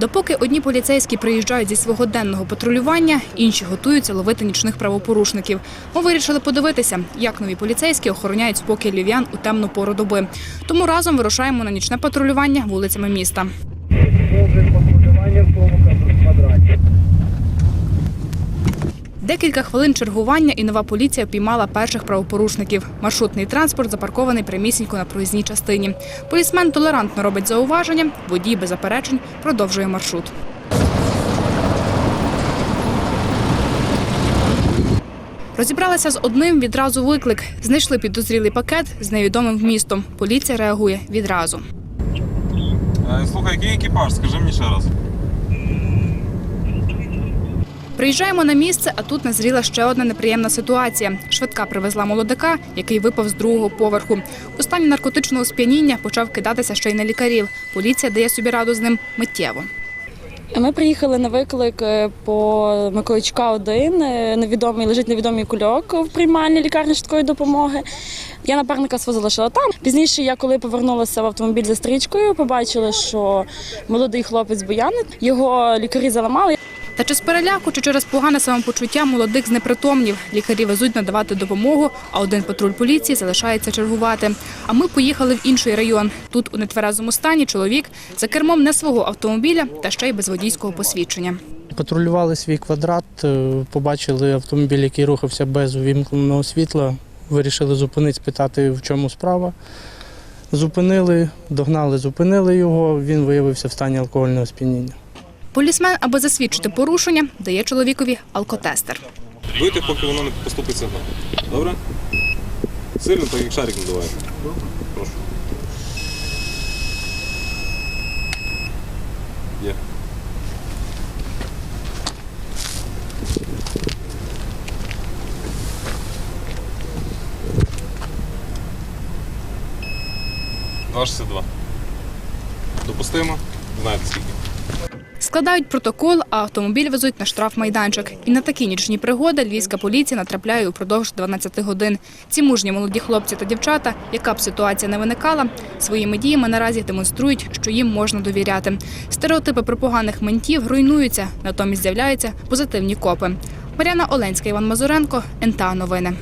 Допоки одні поліцейські приїжджають зі свого денного патрулювання, інші готуються ловити нічних правопорушників. Ми вирішили подивитися, як нові поліцейські охороняють спокій львів'ян у темну пору доби. Тому разом вирушаємо на нічне патрулювання вулицями міста. Продовжуємо патрулювання в тому квадраті. Декілька хвилин чергування і нова поліція впіймала перших правопорушників. Маршрутний транспорт запаркований прямісінько на проїзній частині. Полісмен толерантно робить зауваження, водій без заперечень продовжує маршрут. Розібралися з одним відразу виклик. Знайшли підозрілий пакет з невідомим вмістом. Поліція реагує відразу. Е, Слухай, який екіпаж? Скажи мені ще раз. Приїжджаємо на місце, а тут назріла ще одна неприємна ситуація. Швидка привезла молодика, який випав з другого поверху. У стані наркотичного сп'яніння почав кидатися ще й на лікарів. Поліція дає собі раду з ним миттєво. Ми приїхали на виклик е, по Миколичка 1. е, Невідомий лежить невідомий кульок в приймальній лікарні швидкої допомоги. Я напарника свого залишила там. Пізніше я, коли повернулася в автомобіль за стрічкою, побачила, що молодий хлопець буянить. Його лікарі заламали. Та чи з переляку, чи через погане самопочуття молодик знепритомнів. Лікарі везуть надавати допомогу, а один патруль поліції залишається чергувати. А ми поїхали в інший район. Тут у нетверезому стані чоловік за кермом не свого автомобіля та ще й без водійського посвідчення. Патрулювали свій квадрат, е, побачили автомобіль, який рухався без увімкненого світла. Вирішили зупинити, спитати, в чому справа. Зупинили, догнали, зупинили його. Він виявився в стані алкогольного сп'яніння. Полісмен, аби засвідчити порушення, дає чоловікові алкотестер. Вийти, поки воно не поступить сигнал. Добре? Сильно, так як шарик надавай. Прошу. Є. Два шістдесят два. Допустимо? Знаєте скільки. Складають протокол, а автомобіль везуть на штрафмайданчик. І на такі нічні пригоди львівська поліція натрапляє упродовж 12 годин. Ці мужні молоді хлопці та дівчата, яка б ситуація не виникала, своїми діями наразі демонструють, що їм можна довіряти. Стереотипи про поганих ментів руйнуються, натомість з'являються позитивні копи. Мар'яна Оленська, Іван Мазуренко, НТА Новини.